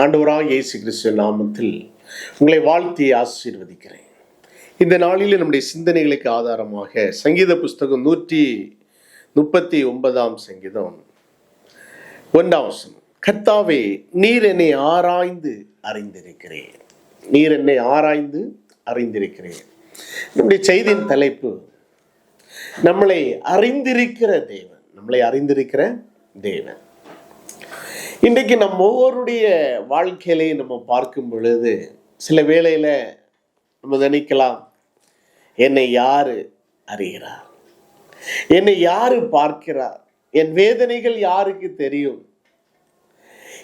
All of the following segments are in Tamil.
ஆண்டவராக இயேசு கிறிஸ்து நாமத்தில் உங்களை வாழ்த்தி ஆசீர்வதிக்கிறேன். இந்த நாளில் நம்முடைய சிந்தனைகளுக்கு ஆதாரமாக சங்கீத புஸ்தகம் நூற்றி முப்பத்தி ஒன்பதாம் சங்கீதம் ஒன்றாம் வசனம். கர்த்தாவே நீர் என்னை ஆராய்ந்து அறிந்திருக்கிறேன் நீர் என்னை ஆராய்ந்து அறிந்திருக்கிறேன் நம்முடைய செய்தியின் தலைப்பு நம்மளை அறிந்திருக்கிற தேவன் நம்மளை அறிந்திருக்கிற தேவன். இன்றைக்கு நம்ம ஒவ்வொருடைய வாழ்க்கையிலையும் நம்ம பார்க்கும் பொழுது சில வேளையில் நம்ம நினைக்கலாம் என்னை யார் அறிகிறார்? என்னை யார் பார்க்கிறார்? என் வேதனைகள் யாருக்கு தெரியும்?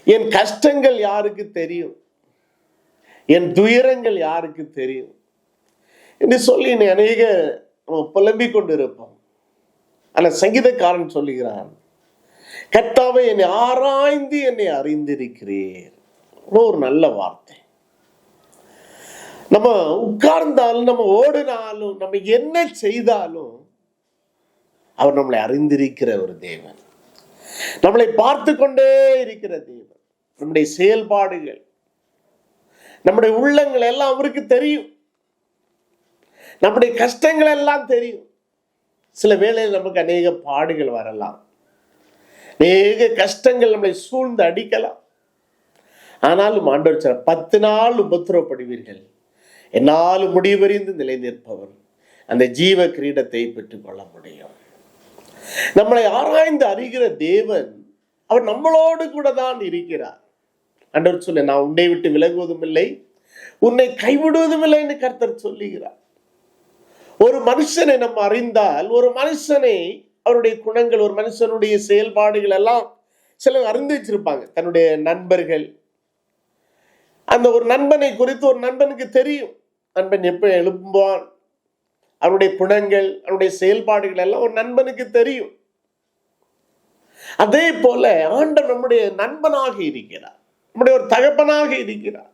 என் கஷ்டங்கள் யாருக்கு தெரியும்? என் துயரங்கள் யாருக்கு தெரியும்? என்று சொல்லி அநேக நம்ம புலம்பிக் கொண்டு இருப்போம் ஆனால் சங்கீதக்காரன் சொல்லுகிறான் கத்தாவை என்னை ஆராய்ந்து என்னை அறிந்திருக்கிறீர். ஒரு நல்ல வார்த்தை. நம்ம உட்கார்ந்தாலும் நம்ம ஓடினாலும் நம்ம என்ன செய்தாலும் அவர் நம்மளை அறிந்திருக்கிற ஒரு தேவன். நம்மளை பார்த்து கொண்டே இருக்கிற தேவன். நம்முடைய செயல்பாடுகள் நம்முடைய உள்ளங்கள் எல்லாம் அவருக்கு தெரியும். நம்முடைய கஷ்டங்கள் எல்லாம் தெரியும். சில வேளையில் நமக்கு அநேக பாடுகள் வரலாம். அநேக கஷ்டங்கள் நம்மளை சூழ்ந்து அடிக்கலாம். ஆனாலும் ஆண்டவர் சார் பத்து நாள் உபத்திரப்படுவீர்கள் என்னால் முடிவறிந்து நிலை நிற்பவர் அந்த ஜீவ கிரீடத்தை பெற்றுக்கொள்ள முடியும். நம்மளை ஆராய்ந்து அறிகிற தேவன் அவர் நம்மளோடு கூட தான் இருக்கிறார். ஆண்டவர் சொல்ல நான் உன்னை விட்டு விலகுவதும் இல்லை உன்னை கைவிடுவதும் இல்லை என்று கர்த்தர் சொல்லுகிறார். ஒரு மனுஷனை நம்ம அறிந்தால் ஒரு மனுஷனை அவருடைய குணங்கள் ஒரு மனுஷனுடைய செயல்பாடுகள் எல்லாம் சிலர் அறிந்து வச்சிருப்பாங்க. தன்னுடைய நண்பர்கள். அந்த ஒரு நண்பனை குறித்து ஒரு நண்பனுக்கு தெரியும். நண்பன் எப்ப எழும்புவான்? அவருடைய குணங்கள் அவருடைய செயல்பாடுகள் எல்லாம் ஒரு நண்பனுக்கு தெரியும். அதே போல ஆண்டவர் நம்முடைய நண்பனாக இருக்கிறார். நம்முடைய ஒரு தகப்பனாக இருக்கிறார்.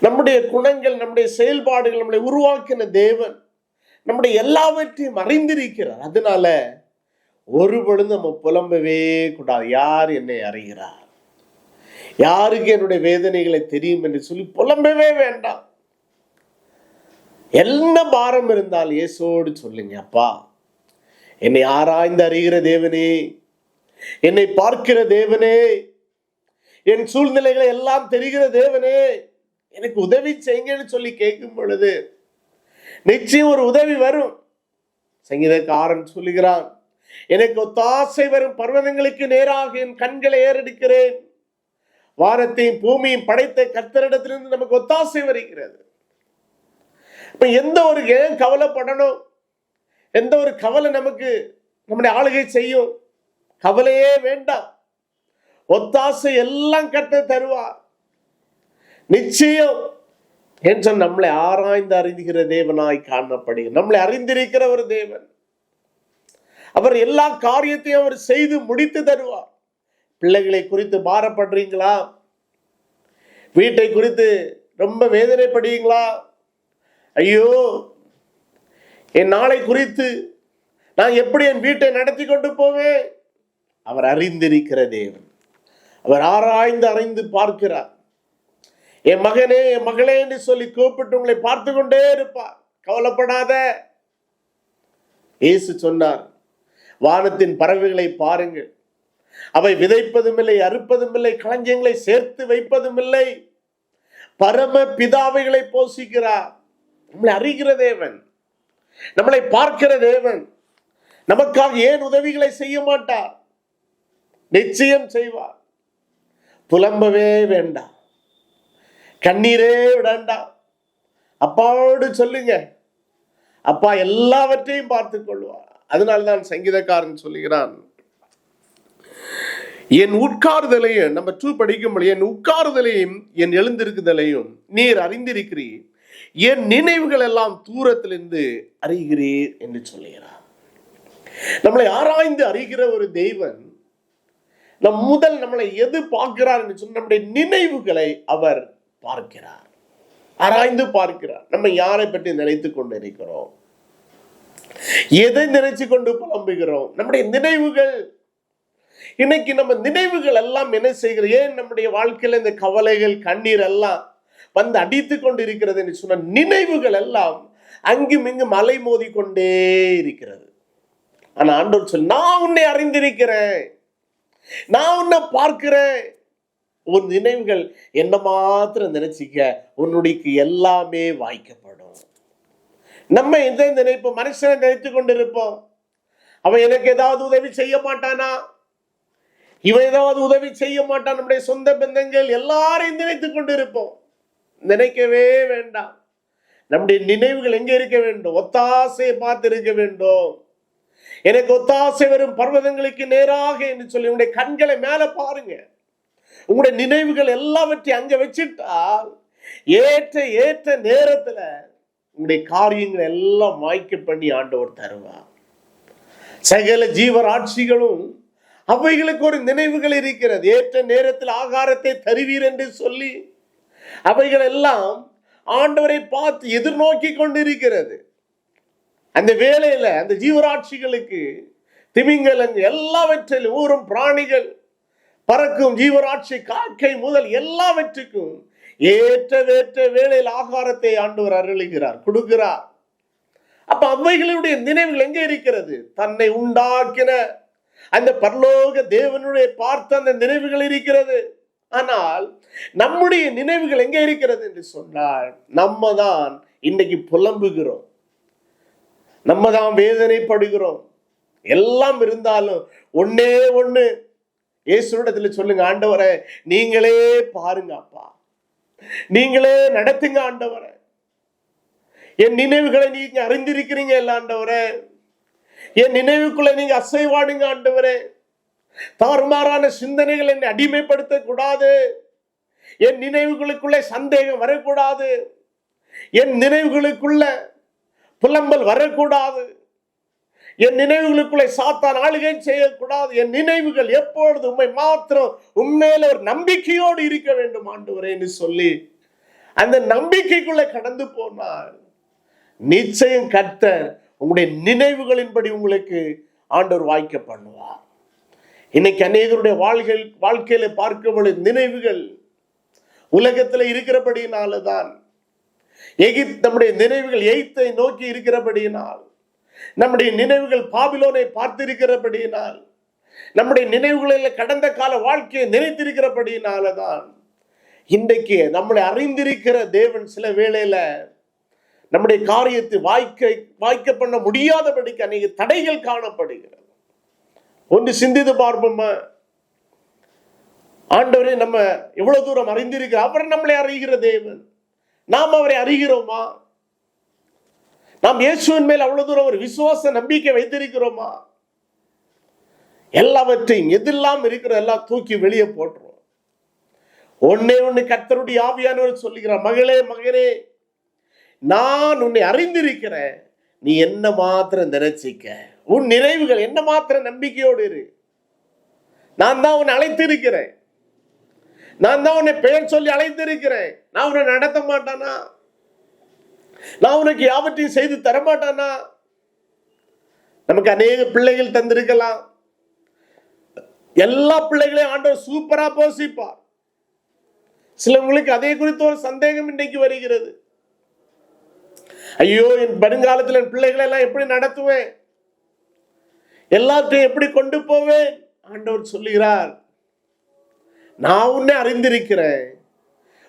நம்முடைய குணங்கள் நம்முடைய செயல்பாடுகள் நம்மளை உருவாக்கின தேவன். நம்முடைய எல்லாவற்றையும் அறிந்திருக்கிறார். அதனால ஒரு பொழுது நம்ம புலம்பவே கூடாது. யார் என்னை அறிகிறார்? யாருக்கு என்னுடைய வேதனைகளை தெரியும் என்று சொல்லி புலம்பவே வேண்டாம். என்ன பாரம் இருந்தால் இயேசோடு சொல்லுங்க அப்பா என்னை ஆராய்ந்து அறிகிற தேவனே என்னை பார்க்கிற தேவனே என் சூழ்நிலைகளை எல்லாம் தெரிகிற தேவனே எனக்கு உதவி செய்யுங்கன்னு சொல்லி கேட்கும் பொழுது நிச்சயம் ஒரு உதவி வரும். சங்கீதக்காரன் சொல்லுகிறான் எனக்கு ஒத்தாசை வரும் பர்வதங்களுக்கு நேராக என் கண்களை ஏறெடுக்கிறேன். வாரத்தையும் பூமியும் படைத்த கத்தரிடத்திலிருந்து நமக்கு ஒத்தாசை வருகிறது. இப்ப எந்த ஒரு ஏன் கவலைப்படணும்? எந்த ஒரு கவலை நமக்கு நம்முடைய ஆளுகை செய்யும்? கவலையே வேண்டாம். ஒத்தாசை எல்லாம் கட்ட தருவார். நிச்சயம் என்று நம்மளை ஆராய்ந்து அறிந்துகிற தேவனாய் காணப்படுகிற நம்மளை அறிந்திருக்கிற ஒரு தேவன். அவர் எல்லா காரியத்தையும் அவர் செய்து முடித்து தருவார். பிள்ளைகளை குறித்து பாரப்படுறீங்களா? வீட்டை குறித்து ரொம்ப வேதனைப்படுவீங்களா ஐயோ என் நாளை குறித்து நான் எப்படி என் வீட்டை நடத்தி கொண்டு போவேன்? அவர் அறிந்திருக்கிற தேவன். அவர் ஆராய்ந்து அறிந்து பார்க்கிறார். என் மகனே என் மகளே என்று சொல்லி கூப்பிட்டு உங்களை பார்த்து கொண்டே இருப்பார். கவலைப்படாத. இயேசு சொன்னார் வானத்தின் பறவைகளை பாருங்கள். அவை விதைப்பதும் இல்லை அறுப்பதும் இல்லை களஞ்சியங்களை சேர்த்து வைப்பதும் இல்லை பரம பிதாவைகளை போஷிக்கிறார் நம்மளை அறிகிற தேவன். நம்மளை பார்க்கிற தேவன். நமக்காக ஏன் உதவிகளை செய்ய மாட்டார்? நிச்சயம் செய்வார். புலம்பவே வேண்டாம். கண்ணீரே விடண்டாம் அப்பாவோடு சொல்லுங்க. அப்பா எல்லாவற்றையும் பார்த்து கொள்வார். அதனால்தான் சங்கீதக்காரன் சொல்லுகிறான் என் உட்காருதலையும் நம்ம டூ படிக்கும்போது என் உட்காருதலையும் என் எழுந்திருக்குதலையும் நீர் அறிந்திருக்கிறீர். என் நினைவுகள் எல்லாம் தூரத்திலிருந்து அறிகிறீர் என்று சொல்லுகிறார் நம்மளை ஆராய்ந்து அறிகிற ஒரு தெய்வன் நம் முதல் நம்மளை எது பார்க்கிறார் என்று சொன்ன நம்முடைய நினைவுகளை அவர் பார்க்கிறார். ஆராய்ந்து பார்க்கிறார். நம்ம யாரை பற்றி நினைத்து கொண்டிருக்கிறோம்? எதை நினைச்சு கொண்டு புலம்புகிறோம்? நம்முடைய நினைவுகள். இன்னைக்கு நம்ம நினைவுகள் எல்லாம் என்ன செய்கிறோம் ஏன் நம்முடைய வாழ்க்கையில இந்த கவலைகள் கண்ணீர் எல்லாம் வந்து அடித்து கொண்டு இருக்கிறது என்று சொன்ன நினைவுகள் எல்லாம் அங்கும் இங்கும் அலை மோதி கொண்டே இருக்கிறது. ஆனா ஆண்டவர் சொல் நான் உன்னை அறிந்திருக்கிறேன். நான் உன்னை பார்க்கிறேன். உன் நினைவுகள் என்ன மாத்திரம் நினைச்சிக்க உன்னுடைய எல்லாமே வாய்க்கப்படும். நம்ம எந்த நினைப்போம் மனுஷனை நினைத்து கொண்டிருப்போம். அவன் எனக்கு ஏதாவது உதவி செய்ய மாட்டானா? இவன் ஏதாவது உதவி செய்ய மாட்டான். நம்முடைய சொந்த பந்தங்கள் எல்லாரையும் நினைத்து கொண்டிருப்போம். நினைக்கவே வேண்டாம். நம்முடைய நினைவுகள் எங்க இருக்க வேண்டும்? ஒத்தாசையை பார்த்து இருக்க வேண்டும். எனக்கு ஒத்தாசை வரும் பர்வதங்களுக்கு நேராக என்று சொல்லி உங்களுடைய கண்களை மேல பாருங்க. உங்களுடைய நினைவுகள் எல்லாவற்றையும் அங்க வச்சுட்டால் ஏற்ற ஏற்ற நேரத்துல உங்களுடைய காரியங்கள் எல்லாம் வாய்க்க பண்ணி ஆண்டவர் தருவார். சகல ஜீவராட்சிகளும் அவைகளுக்கு ஒரு நினைவுகள் இருக்கிறது. ஏற்ற நேரத்தில் ஆகாரத்தை தருவீர் என்று சொல்லி அவைகள் எல்லாம் ஆண்டவரை பார்த்து எதிர்நோக்கி கொண்டிருக்கிறது. அந்த வேலையில அந்த ஜீவராட்சிகளுக்கு திமிங்கலங்கள் எல்லாவற்றிலும் ஊறும் பிராணிகள் பறக்கும் ஜீவராட்சி காக்கை முதல் எல்லாவற்றுக்கும் ஏற்ற வேற்ற வேளையில் ஆகாரத்தை ஆண்டவர் அருளுகிறார் கொடுக்கிறார். அப்ப அவைகளுடைய நினைவுகள் எங்க இருக்கிறது? தன்னை உண்டாக்கின அந்த பரலோக தேவனுடைய பார்த்த அந்த நினைவுகள் இருக்கிறது. ஆனால் நம்முடைய நினைவுகள் எங்க இருக்கிறது என்று சொன்னால் நம்ம தான் இன்னைக்கு புலம்புகிறோம். நம்ம தான் வேதனைப்படுகிறோம். எல்லாம் இருந்தாலும் ஒன்னே ஒன்று இயேசுடத்துல சொல்லுங்க ஆண்டவரை நீங்களே பாருங்க அப்பா. நீங்களே நடத்துங்க ஆண்டவரை. என் நினைவுகளை நீங்க அறிந்திருக்கிறீங்க இல்ல ஆண்டவரே. என் நினைவுக்குள்ள நீங்க அசைவாடுங்க ஆண்டவரே. தாறுமாறான சிந்தனைகள் என்னை அடிமைப்படுத்த கூடாது என் நினைவுகளுக்குள்ளே சந்தேகம் வரக்கூடாது. என் நினைவுகளுக்குள்ள புலம்பல் வரக்கூடாது. என் நினைவுகளுக்குள்ளே சாத்தான் ஆளுகை செய்யக்கூடாது. என் நினைவுகள் எப்பொழுது உண்மை மாத்திரம் உண்மையில ஒரு நம்பிக்கையோடு இருக்க வேண்டும் ஆண்டு சொல்லி அந்த நம்பிக்கைக்குள்ளே கடந்து போனால் நிச்சயம் கர்த்தர் உங்களுடைய நினைவுகளின்படி உங்களுக்கு ஆண்டவர் வாய்க்க பண்ணுவார். இன்னைக்கு அநேகருடைய வாழ்க்கை வாழ்க்கையில பார்க்கும் நினைவுகள் உலகத்தில் இருக்கிறபடியினால தான் எகிப்த் நம்முடைய நினைவுகள் எய்த்தை நோக்கி இருக்கிறபடியினால் நம்முடைய நினைவுகள் பாபிலோனை பார்த்திருக்கிறபடியினால் நம்முடைய நினைவுகளில் கடந்த கால வாழ்க்கையை நினைத்திருக்கிறபடியினால தான் இன்றைக்கு நம்மளை அறிந்திருக்கிற தேவன் சில வேளையில நம்முடைய காரியத்தை வாய்க்க வாய்க்க பண்ண முடியாதபடிக்கு அநேக தடைகள் காணப்படுகிறது. ஒன்று சிந்தித்து பார்ப்போமா? ஆண்டவரே நம்ம எவ்வளவு தூரம் அறிந்திருக்கிற அவர் நம்மளை அறிகிற தேவன். நாம் அவரை அறிகிறோமா? நாம் இயேசுவின் மேல் அவ்வளவு தூரம் ஒரு விசுவாச நம்பிக்கை வைத்திருக்கிறோமா? எல்லாவற்றையும் எதெல்லாம் இருக்கிற எல்லாம் தூக்கி வெளியே போட்டுரும். ஒன்னே ஒண்ணு கத்தருடைய ஆவியானவர் சொல்லுகிறார் மகளே மகனே நான் உன்னை அறிந்திருக்கிறேன். நீ என்ன மாத்திரம் நினைச்சிக்க? உன் நிறைவுகள் என்ன மாத்திரம் நம்பிக்கையோடு இரு. நான் தான் உன்னை அழைத்திருக்கிறேன். நான் தான் உன்னை பெயர் சொல்லி அழைத்திருக்கிறேன். நான் உன்னை நடத்த மாட்டானா? நான் உனக்கு யாவற்றையும் செய்து தரமாட்டானா? நமக்கு அநேக பிள்ளைகள் தந்திருக்கலாம். எல்லா பிள்ளைகளையும் ஆண்டவர் சூப்பரா போசிப்பார் சிலவங்களுக்கு அதே குறித்து ஒரு சந்தேகம் இன்றைக்கு வருகிறது. ஐயோ என் வருங்காலத்தில் என் பிள்ளைகளை எல்லாம் எப்படி நடத்துவேன்? எல்லாத்தையும் எப்படி கொண்டு போவேன்? ஆண்டவர் சொல்லுகிறார் நான் உன்னை அறிந்திருக்கிறேன்.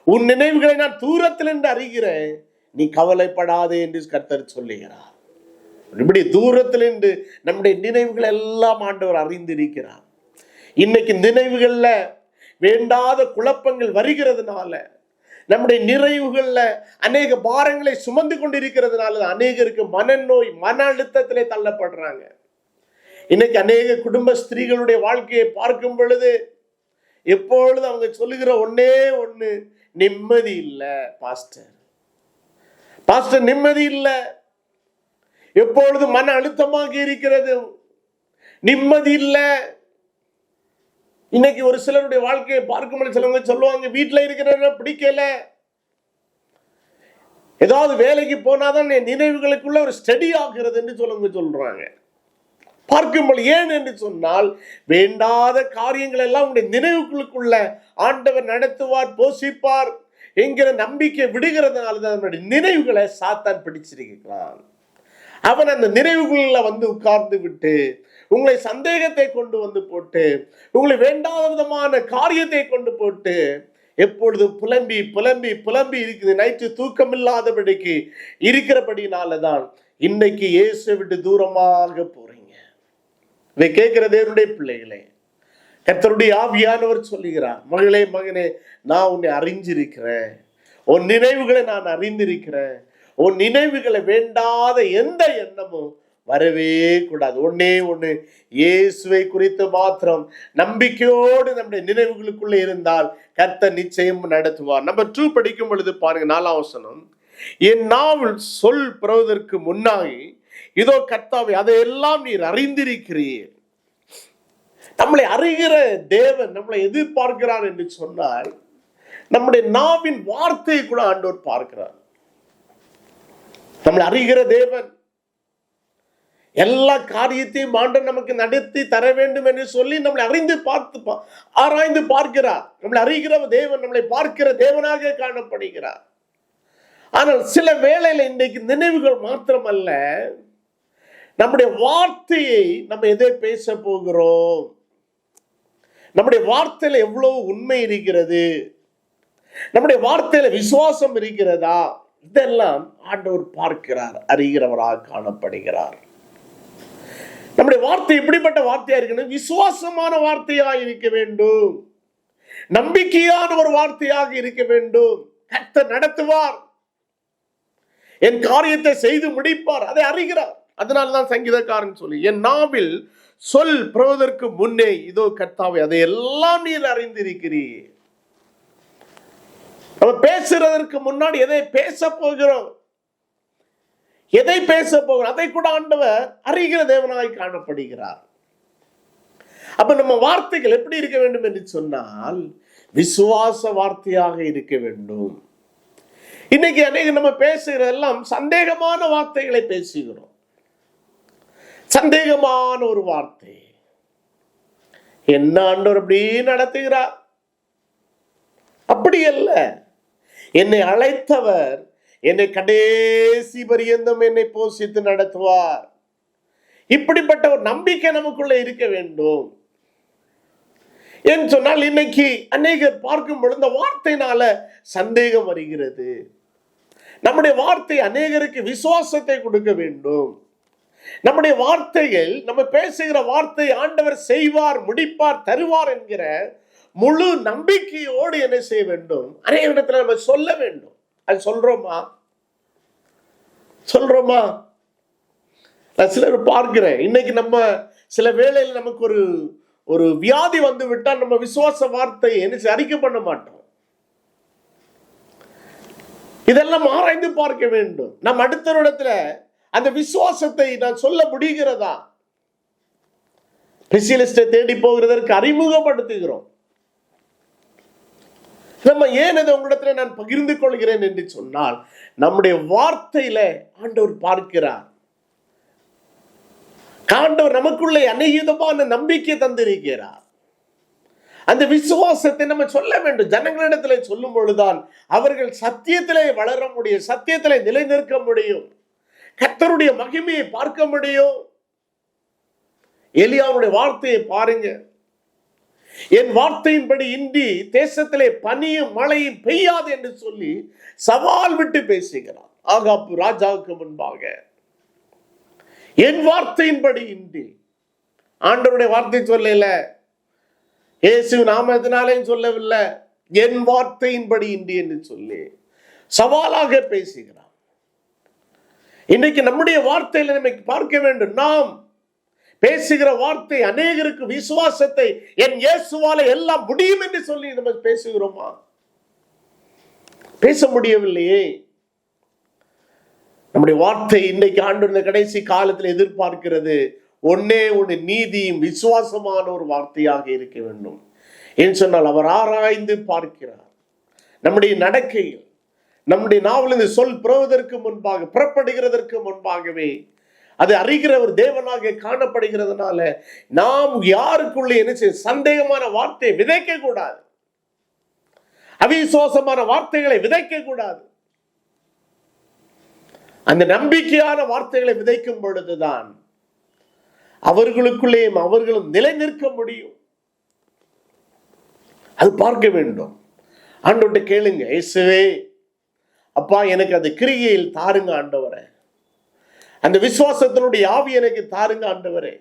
உன் நினைவுகளை நான் தூரத்தில் என்று அறிகிறேன். நீ கவலைப்படாதே என்று கர்த்தர் சொல்லுகிறார். இப்படி தூரத்தில் இருந்து நம்முடைய நினைவுகள் எல்லாம் ஆண்டவர் அறிந்திருக்கிறார். இன்னைக்கு நினைவுகள்ல வேண்டாத குழப்பங்கள் வருகிறதுனால நம்முடைய நிறைவுகள்ல அநேக பாரங்களை சுமந்து கொண்டிருக்கிறதுனால அநேகருக்கு மனநோய் மன அழுத்தத்திலே தள்ளப்படுறாங்க. இன்னைக்கு அநேக குடும்ப ஸ்திரீகளுடைய வாழ்க்கையை பார்க்கும் பொழுது எப்பொழுது அவங்க சொல்லுகிற ஒன்னே ஒண்ணு நிம்மதி இல்லை பாஸ்டர். பாஸ்டர் நிம்மதி இல்லை. எப்பொழுது மன அழுத்தமாக இருக்கிறது? நிம்மதி இல்லை. இன்னைக்கு ஒரு சிலருடைய வாழ்க்கையை பார்க்கும்போது சிலவங்க சொல்லுவாங்க வீட்டில் இருக்கிறத பிடிக்கல. ஏதாவது வேலைக்கு போனாதான் என் நினைவுகளுக்குள்ள ஒரு ஸ்டடி ஆகிறது என்று சொல்லுங்க சொல்றாங்க. பார்க்கும்போது ஏன் என்று சொன்னால் வேண்டாத காரியங்கள் எல்லாம் உங்களுடைய நினைவுகளுக்குள்ள ஆண்டவர் நடத்துவார் போஷிப்பார். என்கிற நம்பிக்கை விடுகிறதுனால தான் நம்முடைய நினைவுகளை சாத்தான் பிடிச்சிருக்கிறான். அவன் அந்த நினைவுகளில் வந்து உட்கார்ந்து விட்டு உங்களை சந்தேகத்தை கொண்டு வந்து போட்டு உங்களை வேண்டாத விதமான காரியத்தை கொண்டு போட்டு எப்பொழுது புலம்பி புலம்பி புலம்பி இருக்குது நைட்டு தூக்கம் இல்லாதபடிக்கு இருக்கிறபடினால தான் இன்னைக்கு இயேசு விட்டு தூரமாக போறீங்க. இதை கேட்கிற தேவனுடைய பிள்ளைகளே கர்த்தருடைய ஆவியானவர் சொல்லுகிறார் மகளே மகனே நான் உன்னை அறிஞ்சிருக்கிறேன். உன் நினைவுகளை நான் அறிந்திருக்கிறேன். உன் நினைவுகளை வேண்டாத எந்த எண்ணமும் வரவே கூடாது. ஒன்னே ஒன்று இயேசுவை குறித்து மாத்திரம் நம்பிக்கையோடு நம்முடைய நினைவுகளுக்குள்ளே இருந்தால் கர்த்த நிச்சயம் நடத்துவார். நம்ம டூ படிக்கும் பொழுது பாருங்க நாலாம் வசனம். என் நாவல் சொல் பெறுவதற்கு முன்னாகி இதோ கர்த்தாவை அதையெல்லாம் நீர் அறிந்திருக்கிறீர். நம்மளை அறிகிற தேவன் நம்மளை எதிர்பார்க்கிறார் என்று சொன்னால் நம்முடைய நாவின் வார்த்தையை கூட ஆண்டோர் பார்க்கிறார். நம்மளை அறிகிற தேவன் எல்லா காரியத்தையும் ஆண்டவர் நமக்கு நடத்தி தர வேண்டும் என்று சொல்லி நம்மளை அறிந்து பார்த்து பா- ஆராய்ந்து பார்க்கிறார். நம்மளை அறிகிற தேவன் நம்மளை பார்க்கிற தேவனாக காணப்படுகிறார். ஆனால் சில வேளையில இன்றைக்கு நினைவுகள் மாத்திரமல்ல நம்முடைய வார்த்தையை நம்ம எதை பேச போகிறோம்? நம்முடைய வார்த்தையில எவ்வளவு உண்மை இருக்கிறது? நம்முடைய வார்த்தையில விசுவாசம் இருக்கிறதா? இதெல்லாம் ஆண்டவர் பார்க்கிறார் அறிகிறவராக காணப்படுகிறார். நம்முடைய வார்த்தை எப்படிப்பட்ட வார்த்தையா இருக்கணும் விசுவாசமான வார்த்தையாக இருக்க வேண்டும். நம்பிக்கையான ஒரு வார்த்தையாக இருக்க வேண்டும். கத்த நடத்துவார். என் காரியத்தை செய்து முடிப்பார். அதை அறிகிறார். அதனால தான் சங்கீதக்காரன் சொல்லி என் நாவில் சொல் பிறவதற்கு முன்னே இதோ கர்த்தாவை அதை எல்லாம் நீர் அறிந்திருக்கிறீர். நம்ம பேசுறதற்கு முன்னாடி எதை பேச போகிறோம்? எதை பேச போகிறோம்? அதை கூட ஆண்டவர் அறிகிற தேவனாய் காணப்படுகிறார். அப்ப நம்ம வார்த்தைகள் எப்படி இருக்க வேண்டும் என்று சொன்னால் விசுவாச வார்த்தையாக இருக்க வேண்டும். இன்னைக்கு அநேக நம்ம பேசுகிறதெல்லாம் சந்தேகமான வார்த்தைகளை பேசுகிறோம். சந்தேகமான ஒரு வார்த்தை. என்ன ஆண்டவர் அப்படி நடத்துகிறார்? அப்படி அல்ல. என்னை அழைத்தவர் என்னை கடைசி பரியந்தம் என்னை போஷித்து நடத்துவார். இப்படிப்பட்ட ஒரு நம்பிக்கை நமக்குள்ள இருக்க வேண்டும். என்று சொன்னால் இன்னைக்கு அநேகர் பார்க்கும் பொழுது இந்த வார்த்தையினால சந்தேகம் வருகிறது. நம்முடைய வார்த்தை அநேகருக்கு விசுவாசத்தை கொடுக்க வேண்டும். நம்முடைய வார்த்தைகள் நம்ம பேசுகிற வார்த்தை ஆண்டவர் செய்வார் முடிப்பார் தருவார் என்கிற முழு நம்பிக்கையோடு என்ன செய்ய வேண்டும்? அதே இடத்துல நம்ம சொல்ல வேண்டும். அது சொல்றோமா? சொல்றோமா? நான் சிலர் பார்க்கிறேன். இன்னைக்கு நம்ம சில வேளையில் நமக்கு ஒரு ஒரு வியாதி வந்து விட்டால் நம்ம விசுவாச வார்த்தையை என்ன அறிக்கை பண்ண மாட்டோம். இதெல்லாம் ஆராய்ந்து பார்க்க வேண்டும். நம் அடுத்த இடத்துல அந்த விசுவாசத்தை நான் சொல்ல முடிகிறதா? ஸ்பெஷலிஸ்டை தேடி போகிறதற்கு அறிமுகப்படுத்துகிறோம். நம்ம ஏன் இதை உங்களிடத்துல நான் பகிர்ந்து கொள்கிறேன் என்று சொன்னால் நம்முடைய வார்த்தையில ஆண்டவர் பார்க்கிறார். ஆண்டவர் நமக்குள்ளே அநேகமான நம்பிக்கை தந்திருக்கிறார். அந்த விசுவாசத்தை நம்ம சொல்ல வேண்டும். ஜனங்களிடத்தில் சொல்லும் பொழுதுதான் அவர்கள் சத்தியத்திலே வளர முடியும் சத்தியத்திலே நிலைநிற்க முடியும். கத்தருடைய மகிமையை பார்க்க முடியும். எலியாவுடைய வார்த்தையை பாருங்க. என் வார்த்தையின்படி இன்றி தேசத்திலே பனியும் மழையும் பெய்யாது என்று சொல்லி சவால் விட்டு பேசுகிறார். ஆகாப்பு ராஜாவுக்கு முன்பாக. என் வார்த்தையின்படி இன்றி. ஆண்டவருடைய வார்த்தை சொல்லல. இயேசு நாமத்தினாலேயும் சொல்லவில்லை. என் வார்த்தையின்படி இன்றி என்று சொல்லி சவாலாக பேசுகிறார். இன்னைக்கு நம்முடைய வார்த்தையில நம்ம பார்க்க வேண்டும். நாம் பேசுகிற வார்த்தை அநேகருக்கு விசுவாசத்தை என் இயேசுவால எல்லாம் முடியும் என்று சொல்லி நம்ம பேசுகிறோமா? பேச முடியவில்லையே. நம்முடைய வார்த்தை இன்னைக்கு ஆண்டு இந்த கடைசி காலத்தில் எதிர்பார்க்கிறது. ஒன்னே ஒன்று நீதியும் விசுவாசமான ஒரு வார்த்தையாக இருக்க வேண்டும். என்று சொன்னால் அவர் ஆராய்ந்து பார்க்கிறார். நம்முடைய நடக்கையில் நம்முடைய நாவல் இந்த சொல் புறவதற்கு முன்பாக புறப்படுகிறதற்கு முன்பாகவே அது அறிகிற ஒரு தேவனாக காணப்படுகிறதுனால நாம் யாருக்குள்ளே என்ன செய்ய சந்தேகமான வார்த்தையை விதைக்க கூடாது. அவிசுவாசமான வார்த்தைகளை விதைக்க கூடாது. அந்த நம்பிக்கையான வார்த்தைகளை விதைக்கும் பொழுதுதான் அவர்களுக்குள்ளேயும் அவர்களும் நிலை நிற்க முடியும். அது பார்க்க வேண்டும். ஆண்டோட்ட கேளுங்க இயேசுவே அப்பா எனக்கு அந்த கிரிகையில் தாருங்க ஆண்டவரே. அந்த விசுவாசத்தினுடைய ஆவி எனக்கு தாருங்க ஆண்டவரே.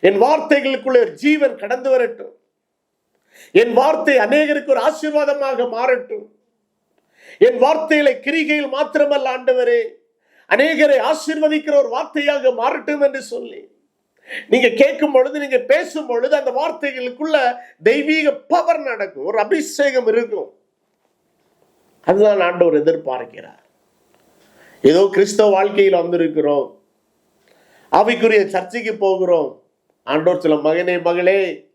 என் வார்த்தைகளுக்குள்ள ஒரு ஜீவன் கடந்து வரட்டும். என் வார்த்தை அநேகருக்கு ஒரு ஆசீர்வாதமாக மாறட்டும். என் வார்த்தைகளை கிரிகையில் மாத்திரமல்ல ஆண்டவரே. அநேகரை ஆசீர்வதிக்கிற ஒரு வார்த்தையாக மாறட்டும் என்று சொல்லி. நீங்க கேட்கும் பொழுது நீங்க பேசும் பொழுது அந்த வார்த்தைகளுக்குள்ள தெய்வீக பவர் நடக்கும். ஒரு அபிஷேகம் இருக்கும். அதுதான் ஆண்டவர் எதிர்பார்க்கிறார். ஏதோ கிறிஸ்தவ வாழ்க்கையில் வந்திருக்கிறோம். அவைக்குரிய சர்ச்சைக்கு போகிறோம். ஆண்டோர் சில மகனே மகளே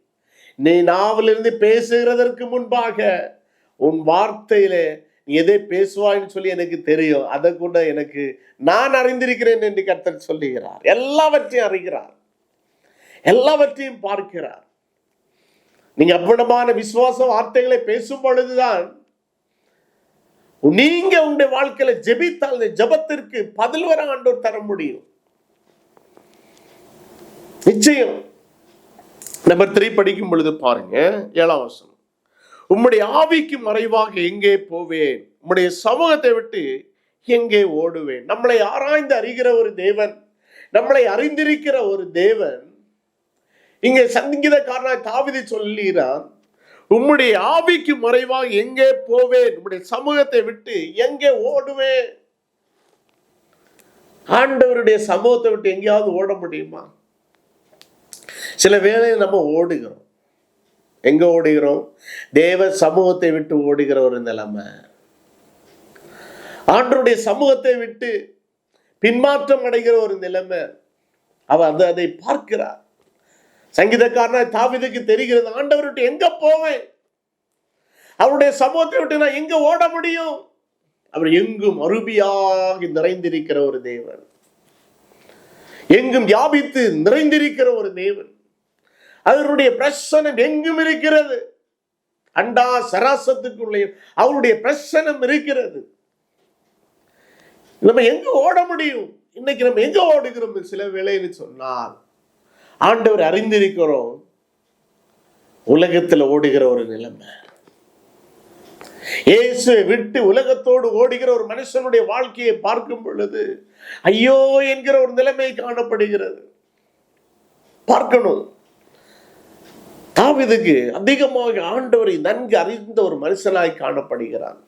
நீ நாவிலிருந்து பேசுகிறதற்கு முன்பாக உன் வார்த்தையிலே நீ எதை பேசுவாய்ன்னு சொல்லி எனக்கு தெரியும். அதை கூட எனக்கு நான் அறிந்திருக்கிறேன் என்று கர்த்தர் சொல்லுகிறார். எல்லாவற்றையும் அறிகிறார். எல்லாவற்றையும் பார்க்கிறார். நீங்க அவ்வளமான விசுவாச வார்த்தைகளை பேசும் பொழுதுதான் நீங்க உங்களுடைய வாழ்க்கையில ஜெபித்தால் இந்த ஜெபத்திற்கு பதில் வர ஆண்டோர் தர முடியும். நிச்சயம். நம்பர் த்ரீ படிக்கும் பொழுது பாருங்க ஏழாம் வருஷம் உம்முடைய ஆவிக்கு மறைவாக எங்கே போவேன்? உம்முடைய சமூகத்தை விட்டு எங்கே ஓடுவேன்? நம்மளை ஆராய்ந்து அறிகிற ஒரு தேவன் நம்மளை அறிந்திருக்கிற ஒரு தேவன் இங்கே சங்கீதக்காரனாய் தாவிதை சொல்லுகிறான் உம்முடைய ஆவிக்கு மறைவாக எங்கே போவேன்? உம்முடைய சமூகத்தை விட்டு எங்கே ஓடுவேன்? ஆண்டவருடைய சமூகத்தை விட்டு எங்கேயாவது ஓட முடியுமா? சில வேளையில் நம்ம ஓடுகிறோம். எங்க ஓடுகிறோம்? தேவ சமூகத்தை விட்டு ஓடுகிற ஒரு நிலைமை ஆண்டருடைய சமூகத்தை விட்டு பின்மாற்றம் அடைகிற ஒரு நிலைமை அவர் அதை பார்க்கிறார். சங்கீதக்காரனா தாவிதுக்கு தெரிகிறது ஆண்டவர் விட்டு எங்க போவேன்? அவருடைய சமூகத்தை விட்டு நான் எங்க ஓட முடியும்? அவர் எங்கும் அருபியாக நிறைந்திருக்கிற ஒரு தேவன். எங்கும் வியாபித்து நிறைந்திருக்கிற ஒரு தேவன். அவருடைய பிரசனம் எங்கும் இருக்கிறது? அண்டா சராசத்துக்குள்ளே அவருடைய பிரசனம் இருக்கிறது. நம்ம எங்க ஓட முடியும்? இன்னைக்கு நம்ம எங்க ஓடுகிறோம்? சில வேலைன்னு சொன்னால் ஆண்டவர் அறிந்திருக்கிறோம். உலகத்துல ஓடுகிற ஒரு நிலைமை. இயேசுவை விட்டு உலகத்தோடு ஓடுகிற ஒரு மனுஷனுடைய வாழ்க்கையை பார்க்கும் பொழுது ஐயோ என்கிற ஒரு நிலைமை காணப்படுகிறது. பார்க்கணும். தாவிதுக்கு அதிகமாக ஆண்டவரை நன்கு அறிந்த ஒரு மனுஷனாய் காணப்படுகிறான்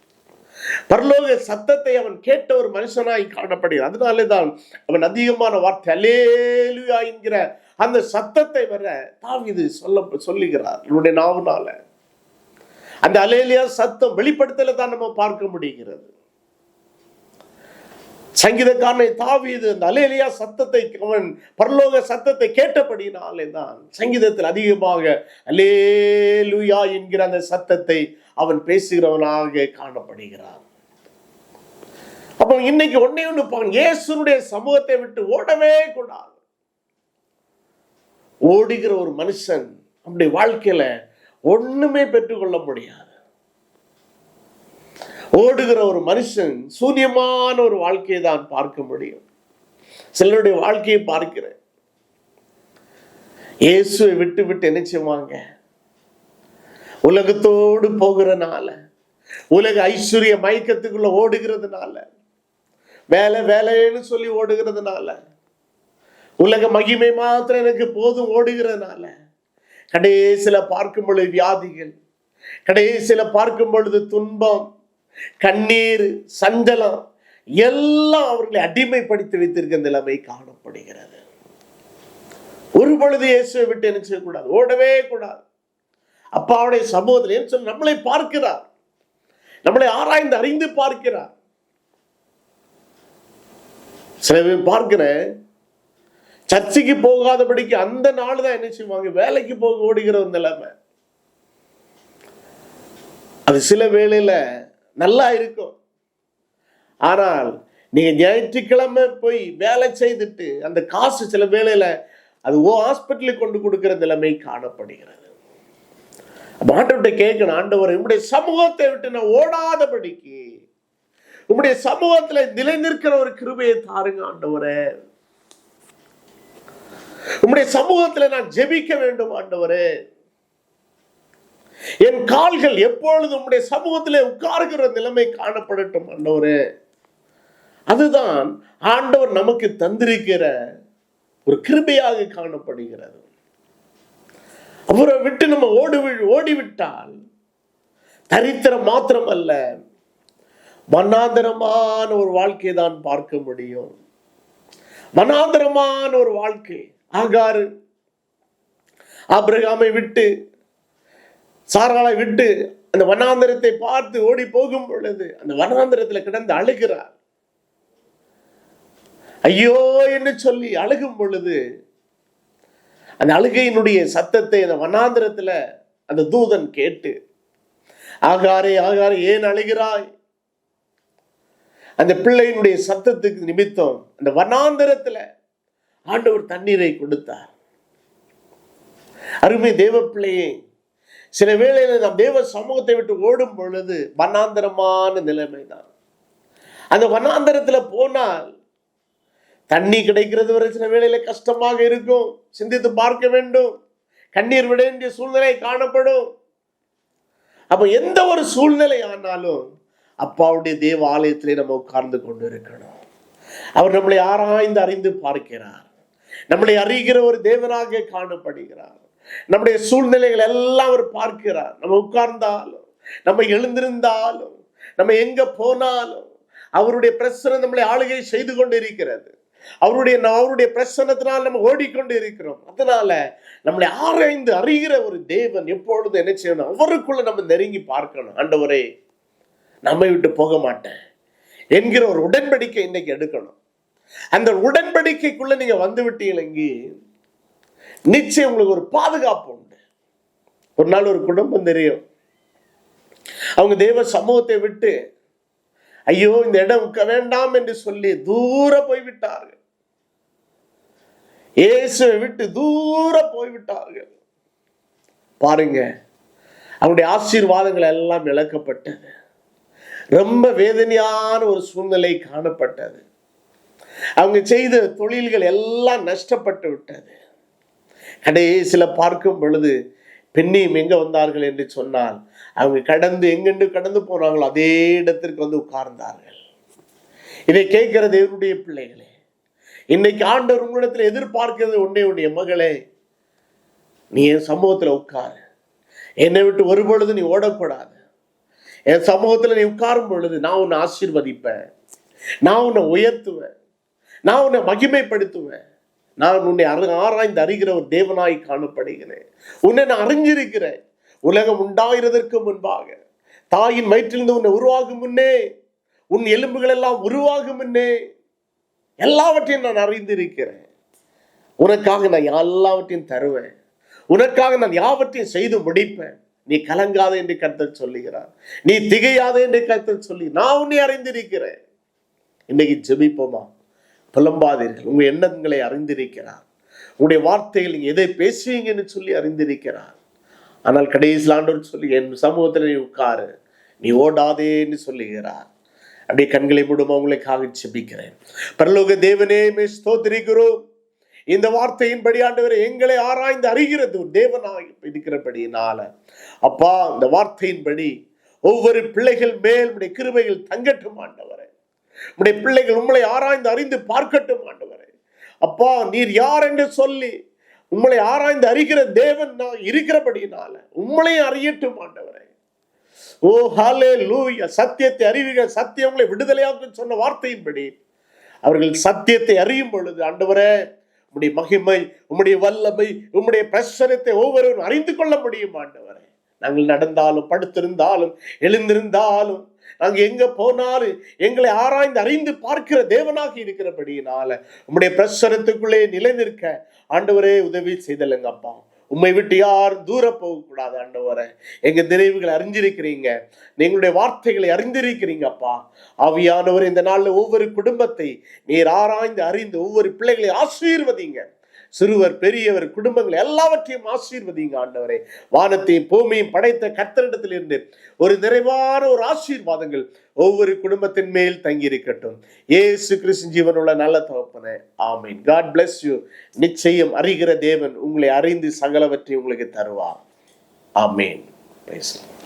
பரலோக சத்தத்தை அவன் கேட்ட ஒரு மனுஷனாய் காணப்படுகிறான் அதனாலே தான் அவன் அதிகமான வார்த்தை அலேலுயா என்கிற அந்த சத்தத்தை வர தாவிது சொல்ல சொல்லுகிறார் என்னுடைய நாவுனால. அந்த அலேலியா சத்தம் வெளிப்படுத்தல தான் நம்ம பார்க்க முடிகிறது. சங்கீதக்காரனை தாவியது அந்த அலேலியா சத்தத்தை அவன் பரலோக சத்தத்தை கேட்டபடினாலே தான் சங்கீதத்தில் அதிகமாக அலேலுயா என்கிற அந்த சத்தத்தை அவன் பேசுகிறவனாக காணப்படுகிறான். அப்போ இன்னைக்கு ஒன்னே ஒன்று பாருங்க இயேசுனுடைய சமூகத்தை விட்டு ஓடவே கூடாது. ஓடுகிற ஒரு மனுஷன் அப்படி வாழ்க்கையில ஒண்ணுமே பெற்றுக்கொள்ள முடியாது. ஓடுகிற ஒரு மனுஷன் சூன்யமான ஒரு வாழ்க்கையை தான் பார்க்க முடியும். சிலருடைய வாழ்க்கையை பார்க்கிறேன். இயேசுவை விட்டு விட்டு என்ன செய்வாங்க? உலகத்தோடு போகிறனால உலக ஐஸ்வர்ய மயக்கத்துக்குள்ள ஓடுகிறதுனால வேலை வேலைன்னு சொல்லி ஓடுகிறதுனால உலக மகிமை மாத்திரம் எனக்கு போதும் ஓடுகிறதுனால. கடைசியில பார்க்கும் பொழுது வியாதிகள் கடைசியில பார்க்கும் பொழுது துன்பம் கண்ணீர் சஞ்சலம் எல்லாம் அவர்களை அடிமைப்படுத்தி வைத்திருக்க நிலைமை காணப்படுகிறது. ஒரு பொழுது இயேசுவை விட்டு என்ன செய்யக்கூடாது? ஓடவே கூடாது. அப்பாவுடைய சமூகத்தில் சொல்லி நம்மளை பார்க்கிறார். நம்மளை ஆராய்ந்து அறிந்து பார்க்கிறார். சில பேர் பார்க்கிறேன் சர்ச்சைக்கு போகாதபடிக்கு அந்த நாள் தான் என்ன செய்வாங்க? வேலைக்கு போக ஓடுகிற ஒரு நிலைமை. அது சில வேளையில நல்லா இருக்கும். ஆனால் நீங்க ஞாயிற்றுக்கிழமை போய் வேலை செய்துட்டு அந்த காசு சில வேளையில அது ஓ ஹாஸ்பிட்டலுக்கு கொண்டு கொடுக்கிற நிலைமை காணப்படுகிறது. அப்ப ஆண்டவர்கிட்ட கேட்கணும் ஆண்டவர் உங்களுடைய சமூகத்தை விட்டு நான் ஓடாதபடிக்கு உங்களுடைய சமூகத்துல நிலை நிற்கிற ஒரு கிருபையை தாருங்க ஆண்டவரை. உம்முடைய சமூகத்தில் நான் ஜெபிக்க வேண்டும் ஆண்டவரே. என் கால்கள் எப்பொழுது உம்முடைய சமூகத்திலே உட்காருகிற நிலைமை காணப்படட்டும் ஆண்டவரே. அதுதான் ஆண்டவர் நமக்கு தந்திருக்கிற ஒரு கிருபையாக காணப்படுகிறது. அவரை விட்டு நம்ம ஓடி ஓடிவிட்டால் தரித்திரம் மாத்திரம் அல்ல மனாந்தரமான ஒரு வாழ்க்கையை தான் பார்க்க முடியும். மனாந்தரமான ஒரு வாழ்க்கை. ஆகாரு. ஆபிரகாமை விட்டு சாராளை விட்டு அந்த வனாந்திரத்தை பார்த்து ஓடி போகும் பொழுது அந்த வனாந்திரத்தில் கிடந்து அழுகிறார். ஐயோ என்று சொல்லி அழுகும் பொழுது அந்த அழுகையினுடைய சத்தத்தை அந்த வனாந்திரத்தில் அந்த தூதன் கேட்டு ஆகாரே ஆகாரே ஏன் அழுகிறாய்? அந்த பிள்ளையினுடைய சத்தத்துக்கு நிமித்தம் அந்த வனாந்திரத்துல ஆண்டவர் தண்ணீரை கொடுத்தார். அருமை தேவ பிள்ளையே சில வேளையில நாம் தேவ சமூகத்தை விட்டு ஓடும் பொழுது வண்ணாந்தரமான நிலைமை தான் அந்த வண்ணாந்தரத்தில் போனால் தண்ணி கிடைக்கிறது வரை சில வேளையில கஷ்டமாக இருக்கும். சிந்தித்து பார்க்க வேண்டும். கண்ணீர் விட வேண்டிய சூழ்நிலை காணப்படும். அப்ப எந்த ஒரு சூழ்நிலை ஆனாலும் அப்பாவுடைய தேவ ஆலயத்திலே நம்ம உட்கார்ந்து கொண்டு இருக்கணும் அவர் நம்மளை ஆராய்ந்து அறிந்து பார்க்கிறார். நம்மளை அறிகிற ஒரு தேவனாக காணப்படுகிறார். நம்முடைய சூழ்நிலைகள் எல்லாம் அவர் பார்க்கிறார். நம்ம உட்கார்ந்தாலும் நம்ம எழுந்திருந்தாலும் நம்ம எங்க போனாலும் அவருடைய பிரசனம் நம்மளை ஆளுகை செய்து கொண்டு இருக்கிறது அவருடைய அவருடைய பிரசனத்தினால் நம்ம ஓடிக்கொண்டு இருக்கிறோம் அதனால நம்மளை ஆராய்ந்து அறிகிற ஒரு தேவன் எப்பொழுதும் என்ன செய்யணும்? அவருக்குள்ள நம்ம நெருங்கி பார்க்கணும். ஆண்டவரே நம்மை விட்டு போக மாட்டேன். என்கிற ஒரு உடன்படிக்கை இன்னைக்கு எடுக்கணும். அந்த உடன்படிக்கைக்குள்ள நீங்க வந்து விட்டீங்க நிச்சயம் உங்களுக்கு ஒரு பாதுகாப்பு உண்டு. ஒரு நாள் ஒரு குடும்பம் தெரியும். அவங்க தேவ சமூகத்தை விட்டு ஐயோ இந்த இடம் வேண்டாம் என்று சொல்லி தூர போய்விட்டார்கள். இயேசுவை விட்டு தூர போய்விட்டார்கள். பாருங்க அவருடைய ஆசீர்வாதங்கள் எல்லாம் இழக்கப்பட்டது. ரொம்ப வேதனையான ஒரு சூழ்நிலை காணப்பட்டது. அவங்க செய்த தொழில்கள் எல்லாம் நஷ்டப்பட்டு விட்டது. கடைசியில் பார்க்கும் பொழுது பெண்ணியும் எங்க வந்தார்கள் என்று சொன்னால் அவங்க கடந்து எங்கென்று கடந்து போனாங்களோ அதே இடத்திற்கு வந்து உட்கார்ந்தார்கள். இதை கேட்கிற தேவனுடைய பிள்ளைகளே இன்னைக்கு ஆண்டவர் உங்களிடத்தில் எதிர்பார்க்கிறது உன்னை உன்னுடைய மகளே நீ என் சமூகத்துல உட்காரு. என்னை விட்டு ஒரு பொழுது நீ ஓடக்கூடாது. என் சமூகத்துல நீ உட்காரும் பொழுது நான் உன்னை ஆசீர்வதிப்பேன். நான் உன்னை உயர்த்துவேன். நான் உன்னை மகிமைப்படுத்துவேன். நான் உன்னை அரு ஆராய்ந்து அறிகிற ஒரு தேவனாய் காணப்படுகிறேன். உன்னை நான் அறிஞ்சிருக்கிறேன். உலகம் உண்டாகிறதற்கு முன்பாக. தாயின் வயிற்றிலிருந்து உன்னை உருவாகும் முன்னே உன் எலும்புகள் எல்லாம் உருவாகும் முன்னே எல்லாவற்றையும் நான் அறிந்திருக்கிறேன். உனக்காக நான் எல்லாவற்றையும் தருவேன். உனக்காக நான் யாவற்றையும் செய்து முடிப்பேன். நீ கலங்காத என்று கருத்தல் சொல்லுகிறார். நீ திகையாத என்று கருத்தல் சொல்லி நான் உன்னை அறிந்திருக்கிறேன். இன்னைக்கு ஜெபிப்போமா? புலம்பாதீர்கள். உங்கள் எண்ணங்களை அறிந்திருக்கிறார். உங்களுடைய வார்த்தைகள் நீங்கள் எதை பேசுவீங்கன்னு சொல்லி அறிந்திருக்கிறார். ஆனால் கடைசியில் ஆண்டவர் சொல்லி என் சமூகத்தில் நீ உட்காரு. நீ ஓடாதேன்னு சொல்லுகிறார். அப்படியே கண்களை மூடும் அவங்களுக்காக செபிக்கிறேன். பரலோக தேவனே மே ஸ்தோத்திரிக்கிறோம். இந்த வார்த்தையின்படி ஆண்டவர் எங்களை ஆராய்ந்து அறிகிறது. தேவனாக தேவனாய் இருக்கிறபடியினால. அப்பா இந்த வார்த்தையின்படி ஒவ்வொரு பிள்ளைகள் மேல் உடைய தங்கட்டும் ஆண்டவரை. உடைய பிள்ளைகள் உங்களை ஆராய்ந்து அறிந்து பார்க்கட்டும் ஆண்டவரே. அப்பா நீர் யார் என்று சொல்லி உங்களை ஆராய்ந்து அறிகிற தேவன் நான் இருக்கிறபடியினால உங்களையும் அறியட்டும் ஆண்டவரே. ஓ ஹாலே லூய சத்தியத்தை அறிவிக. சத்தியம் உங்களை விடுதலையாக்கும் சொன்ன வார்த்தையின்படி அவர்கள் சத்தியத்தை அறியும் பொழுது ஆண்டவரே உம்முடைய மகிமை உம்முடைய வல்லமை உம்முடைய பிரசனத்தை ஒவ்வொருவரும் அறிந்து கொள்ள முடியும் ஆண்டவரே. நாங்கள் நடந்தாலும் படுத்திருந்தாலும் எழுந்திருந்தாலும் நாங்கள் எங்க போனாலும் எங்களை ஆராய்ந்து அறிந்து பார்க்கிற தேவனாக இருக்கிறபடியினால உம்முடைய பிரசனத்துக்குள்ளே நிலை நிற்க ஆண்டவரே உதவி செய்தலுங்கப்பா உம்மை விட்டு யாரும் தூர போகக்கூடாது ஆண்டவரை. எங்க நினைவுகளை அறிஞ்சிருக்கிறீங்க. எங்களுடைய வார்த்தைகளை அறிந்திருக்கிறீங்க அப்பா. ஆவியானவர் இந்த நாள்ல ஒவ்வொரு குடும்பத்தை நீர் ஆராய்ந்து அறிந்து ஒவ்வொரு பிள்ளைகளை ஆசீர்வதிங்க. சிறுவர் பெரியவர் குடும்பங்கள் எல்லாவற்றையும் ஆசீர்வதிங்க ஆண்டவரே. வானத்தையும் பூமியும் படைத்த கத்தரிடத்திலிருந்து ஒரு நிறைவான ஒரு ஆசீர்வாதங்கள் ஒவ்வொரு குடும்பத்தின் மேல் தங்கி இருக்கட்டும் ஏசு கிருஷ்ண ஜீவனுள்ள நல்ல தகப்பனே. ஆமீன். காட் பிளஸ் யூ நிச்சயம் அறிகிற தேவன் உங்களை அறிந்து சகலவற்றை உங்களுக்கு தருவார். ஆமீன். பேசுகிறேன்.